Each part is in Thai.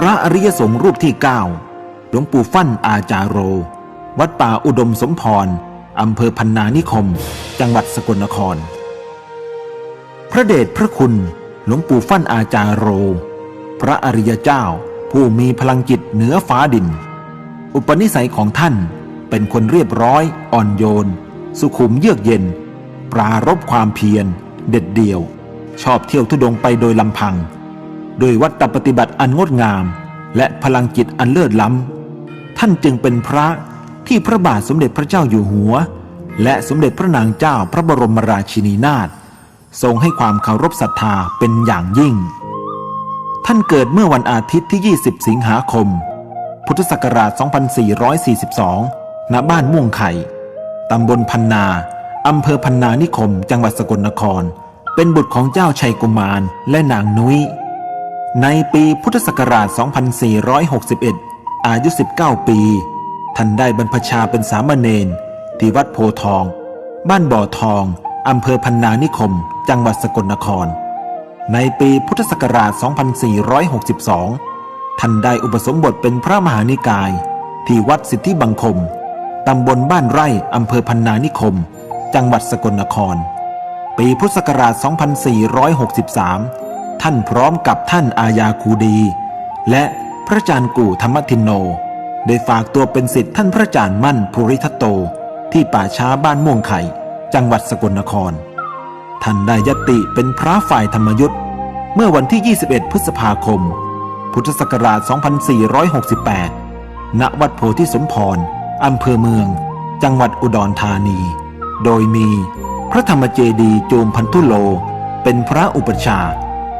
พระอริยสงฆ์รูปที่เก้าหลวงปู่ฟั่นอาจารโร วัดป่าอุดมสมพร อำเภอพันนานิคม จังหวัดสกลนคร พระเดชพระคุณหลวงปู่ฟั่นอาจารโร พระอริยเจ้าผู้มีพลังจิตเหนือฟ้าดิน อุปนิสัยของท่านเป็นคนเรียบร้อย อ่อนโยน สุขุมเยือกเย็น ปรารบความเพียร เด็ดเดี่ยว ชอบเที่ยวทุดงไปโดยลำพัง โดยวัตปฏิบัติอันงดงาม และพลังจิตอันเลิศล้ำ ท่านจึงเป็นพระที่พระบาทสมเด็จพระเจ้าอยู่หัว และสมเด็จพระนางเจ้าพระบรมราชินีนาถทรงให้ความเคารพศรัทธาเป็นอย่างยิ่ง ท่านเกิดเมื่อวันอาทิตย์ที่ 20 สิงหาคม พุทธศักราช 2442 ณ บ้านม่วงไข่ ตำบลพันนา อำเภอพันนานิคม จังหวัดสกลนคร เป็นบุตรของเจ้าชัยกุมารและนางนุ้ย ในปีพุทธศักราช 2461 อายุ 19 ปี ท่านได้บรรพชาเป็นสามเณรที่วัดโพทอง บ้านบ่อทอง อำเภอพันนานิคม จังหวัดสกลนคร ในปีพุทธศักราช 2462 ท่านได้อุปสมบทเป็นพระมหานิกาย ที่วัดสิทธิบังคม ตำบลบ้านไร่ อำเภอพันนานิคม จังหวัดสกลนคร ปีพุทธศักราช 2463 ท่านพร้อมกับท่านอาญาคูดี และพระอาจารย์กู่ธรรมทินโน ได้ฝากตัวเป็นศิษย์ท่านพระอาจารย์มั่นภูริทัตโต ที่ป่าช้าบ้านม่วงไข่ จังหวัดสกลนคร ท่านได้ยติเป็นพระฝ่ายธรรมยุทธ์เมื่อวันที่ 21 พฤษภาคม พุทธศักราช 2468 ณ วัดโพธิสมพร อำเภอเมือง จังหวัดอุดรธานี โดยมีพระธรรมเจดีย์จูมพันธุโล เป็นพระอุปชา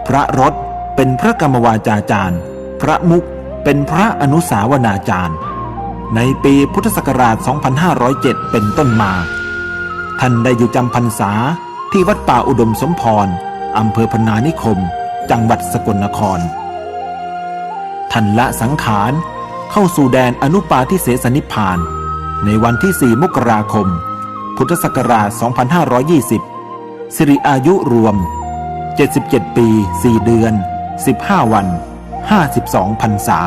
พระรถเป็นพระกรรมวาจาจารย์ พระมุกเป็นพระอนุสาวนาจารย์ ในปีพุทธศักราช 2507 เป็นต้นมา ท่านได้อยู่จำพรรษาที่วัดป่าอุดมสมพร อำเภอพนานิคม จังหวัดสกลนคร ท่านละสังขารเข้าสู่แดนอนุปาทิเสสนิพพาน ในวันที่ 4 มกราคม พุทธศักราช 2520 สิริอายุรวม 77 ปี 4 เดือน 15 วัน 52พรรษา